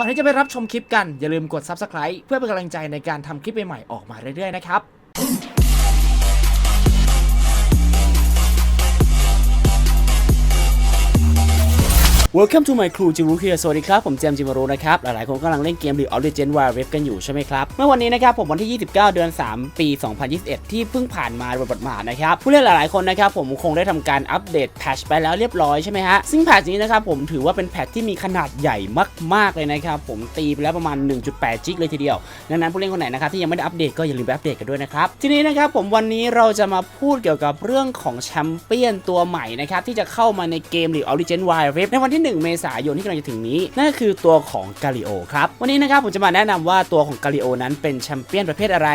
ก่อนที่จะไปรับชมคลิปกันอย่าลืมกด Subscribe เพื่อเป็นกำลังใจในการทำคลิปใหม่ๆออกมาเรื่อยๆนะครับ Welcome to my crew จิรุเฮียสวัสดีครับ ผมเจมจิมารุนะครับ หลายๆ คนกำลังเล่นเกม League of Legends Wild Rift กันอยู่ใช่ไหมครับ เมื่อวันนี้นะครับ ผมวันที่ 29 เดือน 3 ปี 2021 ที่เพิ่งผ่านมาบทบาทนะครับ ผู้เล่นหลาย ๆ คนนะครับ ผมคงได้ทำการอัปเดตแพทชไปแล้วเรียบร้อยใช่ไหมฮะ ซึ่งแพทชนี้นะครับผมถือว่าเป็นแพทชที่มีขนาดใหญ่มาก ๆ เลยนะครับ ผมตีไปแล้วประมาณ 1.8 จิกเลยทีเดียว ดังนั้นผู้เล่นคนไหนนะครับที่ยังไม่ได้อัปเดตก็อย่าลืมไปอัปเดตกันด้วยนะครับ ทีนี้นะครับผมวันนี้เราจะมาพูดเกี่ยวกับเรื่องของแชมเปี้ยนตัวใหม่นะครับที่จะเข้ามาในเกม League of Legends Wild Rift ในวันที่1 เมษายนที่กำลังจะถึงนี้ นั่นก็คือตัวของกาลิโอครับ วันนี้นะครับผมจะมาแนะนำว่าตัวของกาลิโอนั้นเป็นแชมเปี้ยนประเภทอะไร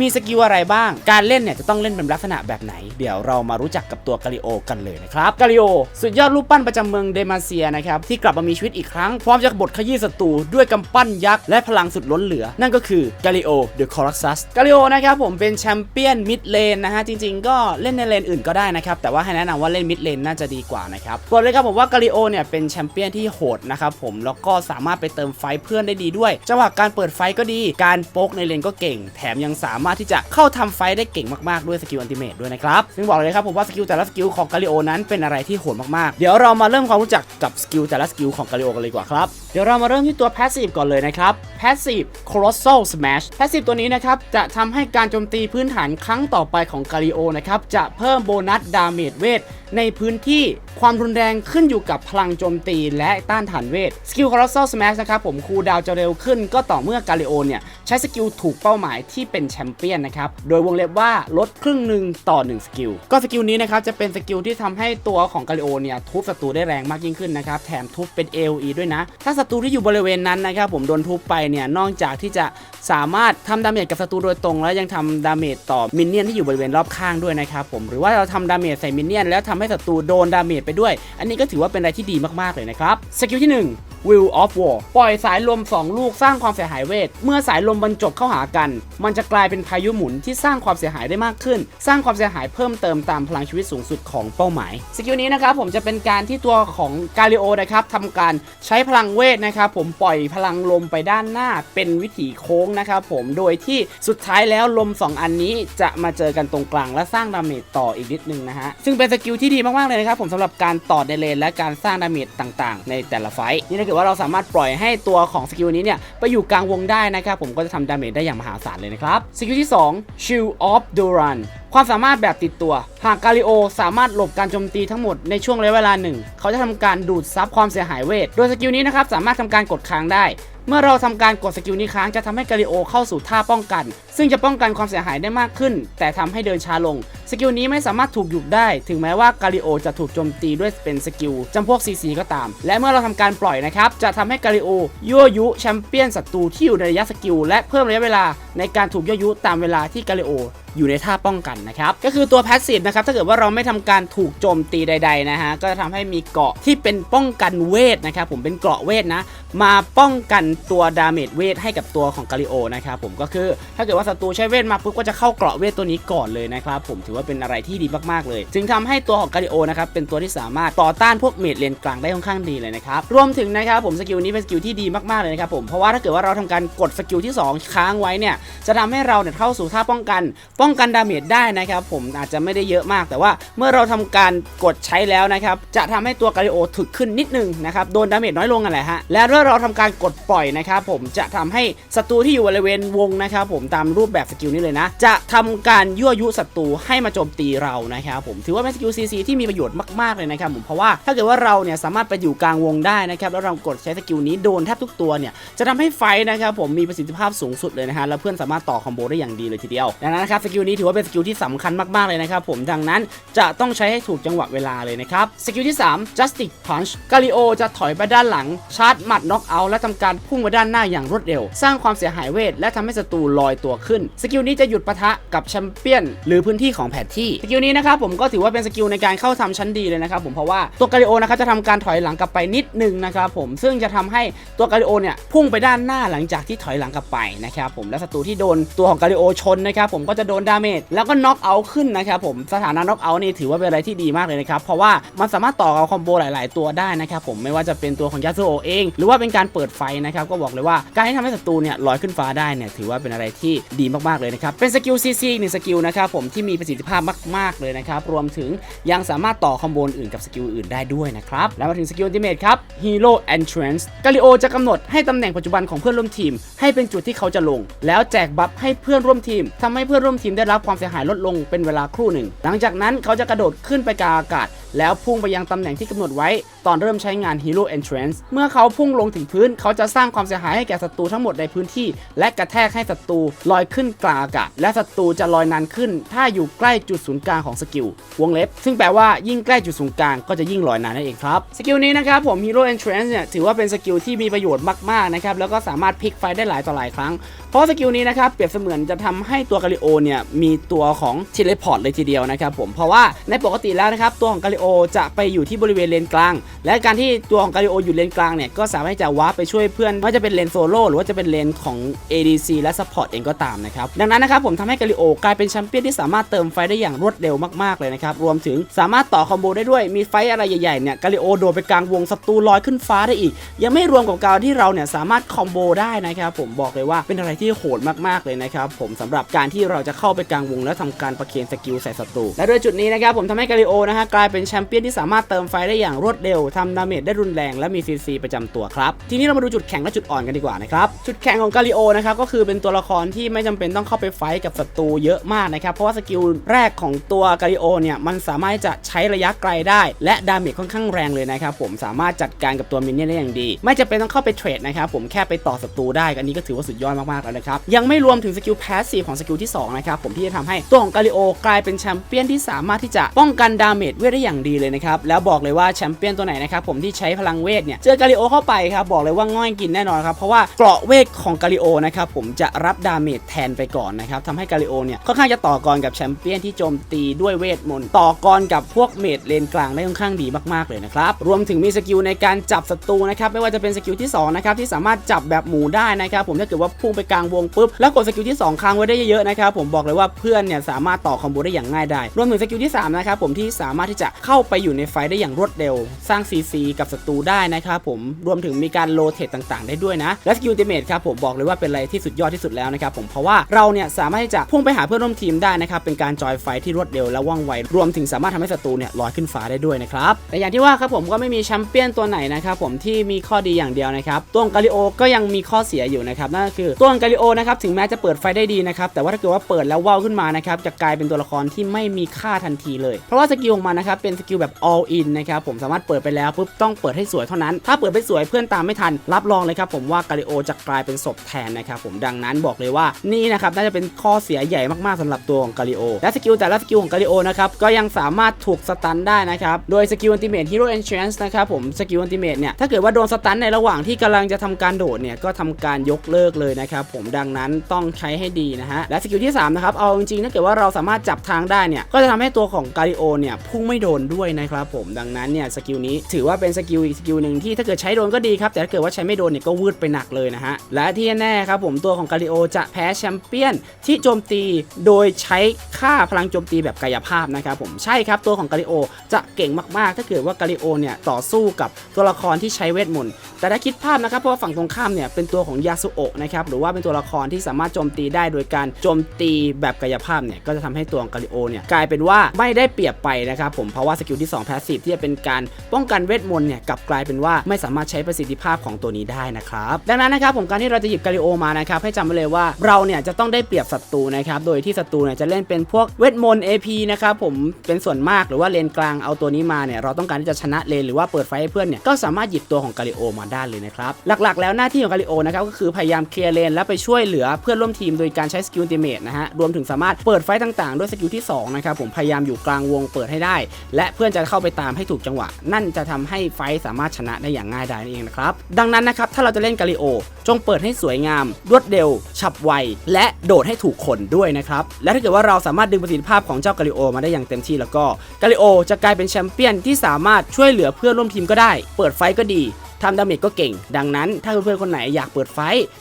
มีสกิลอะไรบ้าง การเล่นเนี่ยจะต้องเล่นเป็นลักษณะแบบไหน เดี๋ยวเรามารู้จักกับตัวกาลิโอกันเลยนะครับ กาลิโอสุดยอดรูปปั้นประจำเมืองเดมาเซียนะครับที่กลับมามีชีวิตอีกครั้งพร้อมจะบทขยี้ศัตรูด้วยกำปั้นยักษ์และพลังสุดล้นเหลือ นั่นก็คือกาลิโอเดอะคอรักซัสกาลิโอนะครับผมเป็นแชมเปี้ยนมิดเลนนะฮะจริงๆ ก็เล่นในเลนอื่นก็ได้นะครับแต่ว่าให้แนะนำว่าเล่นมิดเลนน่าจะดีกว่านะครับบอกเลยครับผมว่ากาลิโอเนี่ยเป็นแชมเปี้ยนที่โหดนะครับผมแล้วก็สามารถไปเติมไฟเพื่อนได้ดีด้วยจังหวะการเปิดไฟก็ดี การโป๊กในเลนก็เก่ง แถมยังสามารถที่จะเข้าทำไฟได้เก่งมากๆด้วยสกิลอันติเมตด้วยนะครับซึ่งบอกเลยครับผมว่าสกิลแต่ละสกิลของกาลิโอนั้นเป็นอะไรที่โหดมากๆ เดี๋ยวเรามาเริ่มความรู้จักกับสกิลแต่ละสกิลของกาลิโอกันเลยดีกว่าครับเดี๋ยวเรามาเริ่มที่ตัว Passive ก่อนเลยนะครับ Passive Colossal Smash Passive ตัวนี้นะครับ จะทำให้การโจมตีพื้นฐานครั้งต่อไปของกาลิโอนะครับ จะเพิ่มโบนัสดาเมจเวท ในพื้นที่ความรุนแรงขึ้นอยู่กับพลังโจมตีและต้านทานเวทสกิลคอร์สโซสแมชนะครับผมคูดาวจะเร็วขึ้นก็ต่อเมื่อกาลิโอเนี่ย ช้สกิลถูกเป้าหมายที่เป็นแชมเปี้ยนนะครับ โดยวงเล็บว่าลดครึ่งหนึ่งต่อ 1 สกิล ก็สกิลนี้นะครับจะเป็นสกิลที่ทำให้ตัวของกาลิโอเนี่ยทุบศัตรูได้แรงมากยิ่งขึ้นนะครับ แถมทุบเป็น AOE ด้วยนะ ถ้าศัตรูที่อยู่บริเวณนั้นนะครับผมโดนทุบไปเนี่ยนอกจากที่จะสามารถทำดาเมจกับศัตรูโดยตรง แล้วยังทำดาเมจต่อมินเนี่ยนที่อยู่บริเวณรอบข้างด้วยนะครับผมหรือว่าเราทำดาเมจใส่มินเนี่ยนแล้วทำให้ศัตรูโดนดาเมจไปด้วย อันนี้ก็ถือว่าเป็นอะไรที่ดีมากๆเลยนะครับสกิลที่ 1 Will of War ปล่อยสายลม 2 ลูกสร้างความเสียหายเวท เมื่อสายลมบรรจบเข้าหากัน มันจะกลายเป็นพายุหมุนที่สร้างความเสียหายได้มากขึ้น สร้างความเสียหายเพิ่มเติมตามพลังชีวิตสูงสุดของเป้าหมาย สกิลนี้นะครับผมจะเป็นการที่ตัวของกาลิโอนะครับทำการใช้พลังเวทนะครับผมปล่อยพลังลมไปด้านหน้าเป็นวิถีโค้งนะครับผมโดยที่สุดท้ายแล้วลม 2 อันนี้จะมาเจอกันตรงกลางและสร้างดาเมจต่ออีกนิดนึงนะฮะซึ่งเป็นสกิลที่ดีมากๆเลยนะครับผมสำหรับการต่อในเลนและการสร้างดาเมจต่างๆ ในแต่ละไฟต์นี่ถ้าเกิดว่าเราสามารถปล่อยให้ตัวของสกิลนี้เนี่ยไปอยู่กลางวงได้นะครับผมก็จะทำดาเมจได้อย่างมหาศาลเลยนะครับสกิลที่ 2 Shield of Duran ความสามารถแบบติดตัว หากกาลิโอสามารถหลบการโจมตีทั้งหมดในช่วงระยะเวลาหนึ่ง เขาจะทำการดูดซับความเสียหายเวท โดยสกิลนี้นะครับสามารถทำการกดค้างได้ เมื่อเราทำการกดสกิลนี้ค้างจะทำให้กาลิโอเข้าสู่ท่าป้องกัน ซึ่งจะป้องกันความเสียหายได้มากขึ้น แต่ทำให้เดินช้าลง สกิลนี้ไม่สามารถถูกหยุดได้ ถึงแม้ว่ากาลิโอจะถูกโจมตีด้วยเป็นสกิลจำพวก CC ก็ตาม และเมื่อเราทำการปล่อยนะครับ จะทำให้กาลิโอยั่วยุแชมเปี้ยนศัตรูที่อยู่ในระยะสกิลและเพิ่มระยะเวลาในการถูกยั่วยุตามเวลาที่กาลิโออยู่ในท่าป้องกันนะครับ ก็คือตัวแพสซีฟนะครับ ถ้าเกิดว่าเราไม่ทำการถูกโจมตีใด ๆ นะฮะ ก็จะทำให้มีเกราะที่เป็นป้องกันเวทนะครับ ผมเป็นเกราะเวทนะ มาป้องกันตัวดาเมจเวทให้กับตัวของกาลิโอนะครับผมก็คือถ้าเกิดว่าศัตรูใช้เวทมาปุ๊บก็จะเข้าเกราะเวทตัวนี้ก่อนเลยนะครับผมถือว่าเป็นอะไรที่ดีมากๆเลย จึงทำให้ตัวของกาลิโอนะครับเป็นตัวที่สามารถต่อต้านพวกเมดเลนกลางได้ค่อนข้างดีเลยนะครับรวมถึงนะครับผมสกิลนี้เป็นสกิลที่ดีมากๆเลยนะครับผมเพราะว่าถ้าเกิดว่าเราทำการกดสกิลที่สองค้างไว้เนี่ยจะทำให้เราเนี่ยเข้าสู่ท่าป้องกัน ป้องกันดาเมจได้นะครับผมอาจจะไม่ได้เยอะมาก แต่ว่าเมื่อเราทำการกดใช้แล้วนะครับจะทำให้ตัวกาลิโอถึกขึ้นนิดนึงนะครับโดนดาเมจน้อยลงกันแหละฮะและเมื่อเราทำการกดปล่อยนะครับผมจะทำให้ศัตรูที่อยู่บริเวณวงนะครับผมตามรูปแบบสกิลนี้เลยนะ จะทำการยั่วยุศัตรูให้มาโจมตีเรานะครับผมถือว่าเป็นสกิลซีซีที่มีประโยชน์มากๆเลยนะครับผมเพราะว่าถ้าเกิดว่าเราเนี่ยสามารถไปอยู่กลางวงได้นะครับแล้วเรากดใช้สกิลนี้โดนแทบทุกตัวเนี่ยจะทำให้ไฟนะครับผมมีประสิทธิภาพสูงสุดเลยนะฮะแล้วเพื่อนสามารถต่อคอมโบได้อย่างดีเลยทีเดียวดังนั้นนะครับสกิลนี้ถือว่าเป็นสกิลที่สำคัญมากๆเลยนะครับผมดังนั้นจะต้องใช้ให้ถูกจังหวะเวลาเลยนะครับสกิลที่ 3 justice punch กาลิโอจะถอยไปด้านหลังชาร์จหมัดน็อกเอาท์และทำการพุ่งไปด้านหน้าอย่างรวดเร็ว สร้างความเสียหายเวทและทำให้ศัตรูลอยตัวขึ้น สกิลนี้จะหยุดปะทะกับแชมเปี้ยน หรือพื้นที่ของแผนที่สกิลนี้นะครับผมก็ถือว่าเป็นสกิลในการเข้าทำชั้นดีเลยนะครับผมเพราะว่าตัวกาลิโอนะครับจะทำการถอยหลังกลับไปนิดนึงนะครับผมซึ่งจะทำให้ตัวกาลิโอเนี่ยพุ่งไปด้านหน้าหลังจากที่ถอยหลังกลับไปนะครับผมและศัตรูที่โดนตัวของกาลิโอชนนะครับผมก็จะโดนดาเมจแล้วก็น็อกเอาท์ขึ้นนะครับผมสถานะน็อกเอาท์นี่ถือว่าเป็นอะไรที่ดีมากเลยนะครับเพราะว่ามันสามารถต่อกับคอมโบหลาย ๆ ตัวได้นะครับผมไม่ว่าจะเป็นตัวของยาสุโอเอง หรือว่าเป็นการเปิดไฟนะครับก็บอกเลยว่าการที่ทำให้ศัตรูเนี่ยลอยขึ้นฟ้าได้เนี่ยถือว่าเป็นอะไรที่ดีมากๆเลยนะครับเป็นสกิลซีซีหนึ่งสกิลนะครับผมที่มีประสิทธิภาพมาก ๆ เลยนะครับ รวมถึงยังสามารถต่อคอมโบอื่นกับสกิลอื่นได้ด้วยนะครับ แล้วมาถึงสกิลอัลติเมทครับ Hero Entrance กาลิโอจะกำหนดให้ตำแหน่งปัจจุบันของเพื่อนร่วมทีม ให้เป็นจุดที่เขาจะลง แล้วแจกบัฟให้เพื่อนร่วมทีมทำให้เพื่อนร่วมทีมได้รับความเสียหายลดลงเป็นเวลาครู่หนึ่ง หลังจากนั้นเขาจะกระโดดขึ้นไปกลางอากาศ แล้วพุ่งไปยังตำแหน่งที่กำหนดไว้ ตอนเริ่มใช้งาน Hero Entrance เมื่อเขาพุ่งลงถึงพื้น เขาจะสร้างความเสียหายให้แก่ศัตรูทั้งหมดในพื้นที่ และกระแทกให้ศัตรูลอยขึ้นกลางอากาศ และศัตรูจะลอยนานขึ้น ถ้าอยู่ใกล้จุดศูนย์กลางของสกิลวงเล็บ ซึ่งแปลว่ายิ่งใกล้จุดศูนย์กลางก็จะยิ่งลอยนานนั่นเองครับ สกิลนี้นะครับผม Hero Entrance เนี่ยถือว่าเป็นสกิลที่มีประโยชน์มากๆนะครับแล้วก็สามารถพลิกไฟได้หลายต่อหลายครั้ง เพราะสกิลนี้นะครับเปรียบเสมือนจะทำให้ตัวกาลิโอเนี่ยมีตัวของเทเลพอร์ตเลยทีเดียวนะครับผมเพราะว่าในปกติแล้วนะครับตัวของกาลิโอจะไปอยู่ที่บริเวณเลนกลาง และการที่ตัวของกาลิโออยู่เลนกลางเนี่ยก็สามารถจะวาร์ปไปช่วยเพื่อนไม่ว่าจะเป็นเลนโซโล่หรือว่าจะเป็นเลนของ ADC และซัพพอร์ตเองก็ตามนะครับดังนั้นนะครับผมทำให้กาลิโอกลายเป็นแชมเปี้ยนที่สามารถเติมไฟได้อย่างรวดเร็วมากๆเลยนะครับรวมถึงสามารถต่อคอมโบได้ด้วยมีไฟอะไรใหญ่ๆเนี่ยกาลิโอโดดไปกลางวงศัตรูลอยขึ้นฟ้าได้อีก ยังไม่รวมกับการที่เราเนี่ยสามารถคอมโบได้นะครับผมบอกเลยว่าเป็นอะไรที่โหดมากๆเลยนะครับผมสำหรับการที่เราจะเข้าไปกลางวง แล้วทำการประเคนสกิลใส่ศัตรูและโดยจุดนี้นะครับผมทำให้กาลิโอนะฮะกลายเป็นแชมเปี้ยนที่สามารถเติมไฟได้อย่างรวดเร็วทำดาเมจได้รุนแรงและมีซีซีประจำตัวครับทีนี้เรามาดูจุดแข็งและจุดอ่อนกันดีกว่านะครับจุดแข็งของกาลิโอนะครับก็คือเป็นตัวละครที่ไม่จำเป็นต้องเข้าไปไฟกับศัตรูเยอะมากนะครับเพราะว่าสกิลแรกของตัวกาลิโอเนี่ยมันสามารถจะใช้ระยะไกลได้ และดาเมจค่อนข้างแรงเลยนะครับผมสามารถจัดการกับตัวมินเนี่ยนได้อย่างดี ไม่จำเป็นต้องเข้าไปเทรดนะครับผมแค่ไปต่อศัตรูได้อันนี้ก็ถือว่าสุดยอดมากๆแล้วนะครับยังไม่รวมถึงสกิลแพสซีฟของสกิลที่สองนะครับผมที่จะทำให้ตัวของกาลิโอกลายเป็นแชมเปี้ยนที่สามารถที่จะป้องกันดาเมจเวทได้อย่างดีเลยนะครับแล้วบอกเลยว่าแชมเปี้ยนตัวไหนนะครับผมที่ใช้พลังเวทเนี่ยเจอกาลิโอเข้าไปครับบอกเลยว่าง่อยกินแน่นอนครับเพราะว่าเกราะเวทของกาลิโอนะครับผมจะรับดาเมจแทนไปก่อนนะครับทำให้กาลิโอเนี่ยค่อนข้างจะต่อกรกับแชมเปี้ยนที่โจมตีด้วยเวทมนต์ต่อกรกับพวกเมจเลนกลางได้ค่อนข้างดีมากๆเลยนะครับรวมถึงมีสกิลในการจับศัตรูนะครับไม่ว่าจะเป็นสกิลที่สองนะครับที่สามารถจับแบบหมูได้นะครับผมถ้าเกิดว่าพุ่งไปกลางวงปุ๊บแล้วกดสกิลที่สองค้างไว้ได้เยอะๆนะครับผมบอกเลยว่าเพื่อนเนี่ยสามารถต่อคอมโบได้อย่างง่ายได้รวมถึงสกิลที่สามนะครับผมที่สามารถที่จะเข้าไปอยู่ในไฟได้อย่างรวดเร็ว สร้าง CC กับศัตรูได้นะครับผมรวมถึงมีการโรเตตต่างๆ ได้ด้วยนะและสกิลติเมทครับผมบอกเลยว่าเป็นอะไรที่สุดยอดที่สุดแล้วนะครับผมเพราะว่าเราเนี่ยสามารถที่จะพุ่งไปหาเพื่อนร่วมทีมได้นะครับเป็นการจอยไฟที่รวดเร็วและว่องไว รวมถึงสามารถทำให้ศัตรูเนี่ยลอยขึ้นฟ้าได้ด้วยนะครับ แต่อย่างที่ว่าครับผมก็ไม่มีแชมเปี้ยนตัวไหนนะครับผมที่มีข้อดีอย่างเดียวนะครับตัวกาลิโอก็ยังมีข้อเสียอยู่นะครับนั่นก็คือตัวกาลิโอนะครับถึงแม้จะเปิดไฟได้ดีนะครับแต่ว่าถ้าเกิดว่าเปิดแล้วว่าวขึ้นมานะครับจะกลายเป็นตัวละครที่ไม่มีค่าทันทีเลย เพราะว่าสกิลของมันนะครับเป็นสกิลแบบ all in นะครับผมสามารถเปิดไปแล้วปุ๊บต้องเปิดให้สวยเท่านั้น ถ้าเปิดไม่สวยเพื่อนตามไม่ทัน รับรองเลยครับผมว่ากาลิโอจะกลายเป็นศพแทนนะครับผมดังนั้นบอกเลยว่านี่นะครับน่าจะเป็นข้อเสียใหญ่มากๆสำหรับตัวของกาลิโอและสกิลแต่ละสกิลของกาลิโอนะครับก็ยังสามารถถูกสตันได้นะครับโดยสกิลอัลติเมทฮีโร่เอนช n น e นะครับผมสกิลอัลติเมทเนี่ยถ้าเกิดว่าโดนสตันในระหว่างที่กำลังจะทำการโดดเนี่ยก็ทำการยกเลิกเลยนะครับผมดังนั้นต้องใช้ให้ดีนะฮะและสกิลที่3นะครับเอาจริงๆถ้าเกิดว่าเราสามารถจับทางได้เนี่ยก็จะทำให้ตัวของกาลิโอเนี่ยพุ่งไม่โดนด้วยนะครับผมดังนั้นเนี่ยสกิลนี้ถือว่าเป็นสกิลอีกสกิลหนึ่งที่ถ้าเกิดใช้โดนก็ดีครับแต่ถ้าเกิดว่าใช้ไม่โดนเนี่ยก็วืดไปหนักเลยนะฮะและที่แน่ครับผมตัวของกาลิโอจะแพ้แชมเปี้ยนที่โจมตีโดยใช้ค่าพพลังโจมตีแบบกายภาพนะครับผมใช่ครับตัวของกาลิโอจะเก่งมากๆ ถ้าเกิดว่ากาลิโอเนี่ยต่อสู้กับตัวละครที่ใช้เวทมนต์แต่ถ้าคิดภาพนะครับเพราะว่าฝั่งตรงข้ามเนี่ยเป็นตัวของยาสุโอะนะครับหรือว่าเป็นตัวละครที่สามารถโจมตีได้โดยการโจมตีแบบกายภาพเนี่ยก็จะทำให้ตัวของกาลิโอเนี่ยกลายเป็นว่าไม่ได้เปรียบไปนะครับผมเพราะว่าสกิลที่2 Passive ที่จะเป็นการป้องกันเวทมนต์เนี่ยกลับกลายเป็นว่าไม่สามารถใช้ประสิทธิภาพของตัวนี้ได้นะครับดังนั้นนะครับผมการที่เราจะหยิบกาลิโอมานะครับให้จำไว้เลยว่าเราเนี่ยจะต้องได้เปรียบศัตรูนะครับโดยที่ศัตรูเนี่ยจะเล่นเป็นพวกเวทมนต์ AP นะครับผมเป็นส่วนมากหรือว่าเลนกลางเอาตัวนี้มาเนี่ยเราต้องการที่จะชนะเลนหรือว่าเปิดไฟให้เพื่อนเนี่ยก็สามารถหยิบตัวของกาลิโอมาได้เลยนะครับหลักๆ แล้วหน้าที่ของกาลิโอนะครับก็คือพยายามเคลียร์เลนและไปช่วยเหลือเพื่อนร่วมทีมโดยการใช้สกิลติเมทนะฮะรวมถึงสามารถเปิดไฟต่างๆ ด้วยสกิลที่สองนะครับผมพยายามอยู่กลางวงเปิดให้ได้ และเพื่อนจะเข้าไปตามให้ถูกจังหวะ นั่นจะทำให้ไฟสามารถชนะได้อย่างง่ายดายนั่นเองนะครับดังนั้นนะครับถ้าเราจะเล่นกาลิโอ จงเปิดให้สวยงาม รวดเร็ว ฉับไว และโดดให้ถูกคนด้วยนะครับและถ้าเกิดว่าเราสามารถดึงประสิทธิภาพของเจ้ากาลิโอมาได้อย่างเต็มที่แล้วก็กาลิโอจะกลายเป็นแชมเปี้ยนที่สามารถช่วยเหลือเพื่อนร่วมทีมก็ได้ เปิดไฟก็ดี ทำดาเมจก็เก่ง ดังนั้นถ้าเพื่อนๆคนไหนอยากเปิดไฟ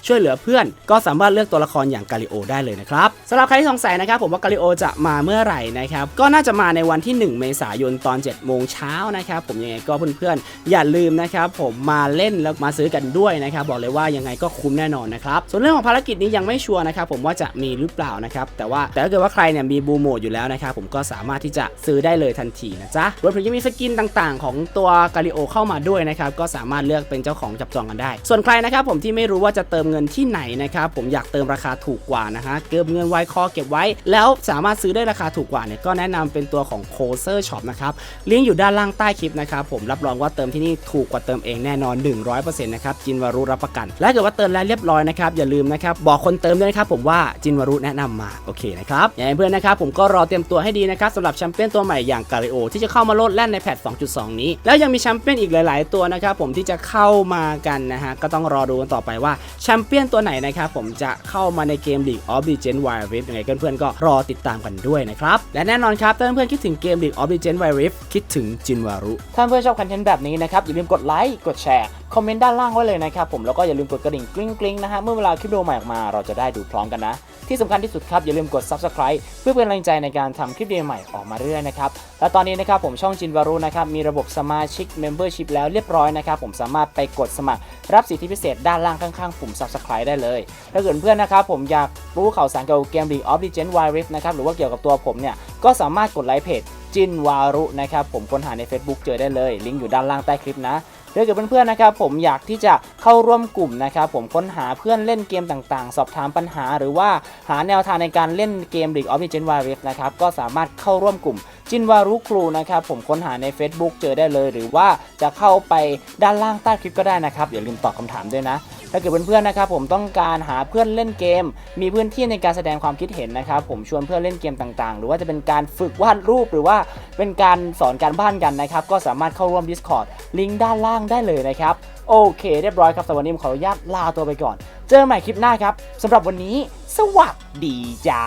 ช่วยเหลือเพื่อน ก็สามารถเลือกตัวละครอย่างกาลิโอได้เลยนะครับสำหรับใครที่สงสัยนะครับผมว่ากาลิโอจะมาเมื่อไหร่นะครับก็น่าจะมาในวันที่ 1 เมษายนตอน 7 โมงเช้านะครับผมยังไงก็เพื่อนๆอย่าลืมนะครับผมมาเล่นแล้วมาซื้อกันด้วยนะครับบอกเลยว่ายังไงก็คุ้มแน่นอนนะครับส่วนเรื่องของภารกิจนี้ยังไม่ชัวร์นะครับผมว่าจะมีหรือเปล่านะครับแต่ว่าแต่ถ้าเกิดว่าใครเนี่ยมีบูโหมดอยู่แล้วนะครับผมก็สามารถที่จะซื้อได้เลยทันทีนะจ๊ะรวมถึงยังมีสกินต่าง ๆ ของตัวกาลิโอเข้ามาด้วยนะครับก็สามารถลือกเป็นเจ้าของจับจองกันได้ ส่วนใครนะครับผมที่ไม่รู้ว่าจะเติมเงินที่ไหนนะครับผมอยากเติมราคาถูกกว่านะฮะเก็บเงินไว้คอเก็บไว้ แล้วสามารถซื้อได้ราคาถูกกว่าเนี่ยก็แนะนำเป็นตัวของโคเซอร์ช็อปนะครับลิงก์อยู่ด้านล่างใต้คลิปนะครับผมรับรองว่าเติมที่นี่ถูกกว่าเติมเองแน่นอน 100%นะครับจินวารุรับประกัน และเกิดว่าเติมแล้วเรียบร้อยนะครับอย่าลืมนะครับบอกคนเติมด้วยนะครับผมว่าจินวารุแนะนำมาโอเคนะครับอย่างเพื่อนนะครับผมก็รอเตรียมตัวให้ดีนะครับสำหรับแชมเปี้ยนตัวใหม่อย่างกาลิโอที่จะเข้ามาโลดแล่นในแพท2.2 นี้ แล้วยังมีแชมเปี้ยนอีกหลาย ๆ ตัวนะครับผมที่จะเข้ามากันนะฮะ ก็ต้องรอดูกันต่อไปว่าแชมเปี้ยนตัวไหนนะครับผมจะเข้ามาในเกม League of Legends Wild Rift ยังไงเพื่อนๆก็รอติดตามกันด้วยนะครับ และแน่นอนครับถ้าเพื่อนๆคิดถึงเกม League of Legends Wild Rift คิดถึงจินวารุ ถ้าเพื่อนชอบคอนเทนต์แบบนี้นะครับ อย่าลืมกดไลค์กดแชร์คอมเมนต์ด้านล่างไว้เลยนะครับผมแล้วก็อย่าลืมกดกระดิ่งกริ๊งกริ๊งนะฮะเมื่อเวลาคลิปวิดีโอใหม่ออกมาเราจะได้ดูพร้อมกันนะ ที่สำคัญที่สุดครับอย่าลืมกด subscribe เพื่อเป็นกำลังใจในการทำคลิปดีใหม่ออกมาเรื่อยนะครับและตอนนี้นะครับผมช่องจินวารุนะครับมีระบบสมาชิก Membership แล้วเรียบร้อยนะครับผมสามารถไปกดสมัครรับสิทธิพิเศษด้านล่างข้างๆปุ่ม subscribe ได้เลยถ้าเกิดเพื่อนนะครับผมอยากรู้ข่าวสารเกี่ยวกับเกม League of Legends Wild Rift นะครับหรือว่าเกี่ยวกับตัวผมเนี่ยก็สามารถกดไลค์เพจจินวารุนะครับผมค้นหาใน Facebook เจอได้เลย ลิงก์อยู่ด้านล่างใต้คลิปนะ ถ้าเกิดเพื่อนๆนะครับผมอยากที่จะเข้าร่วมกลุ่มนะครับผมค้นหาเพื่อนเล่นเกมต่างๆ สอบถามปัญหา หรือว่าหาแนวทางในการเล่นเกม League of Legends Wild Rift นะครับก็สามารถเข้าร่วมกลุ่มจินวารุครูนะครับผมค้นหาใน Facebook เจอได้เลย หรือว่าจะเข้าไปด้านล่างใต้คลิปก็ได้นะครับอย่าลืมตอบคำถามด้วยนะ ถ้าเกิดเพื่อนๆนะครับผมต้องการหาเพื่อนเล่นเกม มีพื้นที่ในการแสดงความคิดเห็นนะครับผมชวนเพื่อนเล่นเกมต่างๆ หรือว่าจะเป็นการฝึกวาดรูปหรือว่าเป็นการสอนการบ้านกันนะครับก็สามารถเข้าร่วม Discord ลิงก์ด้านล่างได้เลยนะครับโอเค เรียบร้อยครับสำหรับวันนี้ผมขออนุญาตลาตัวไปก่อน เจอกันใหม่คลิปหน้าครับสำหรับวันนี้ สวัสดีจ้า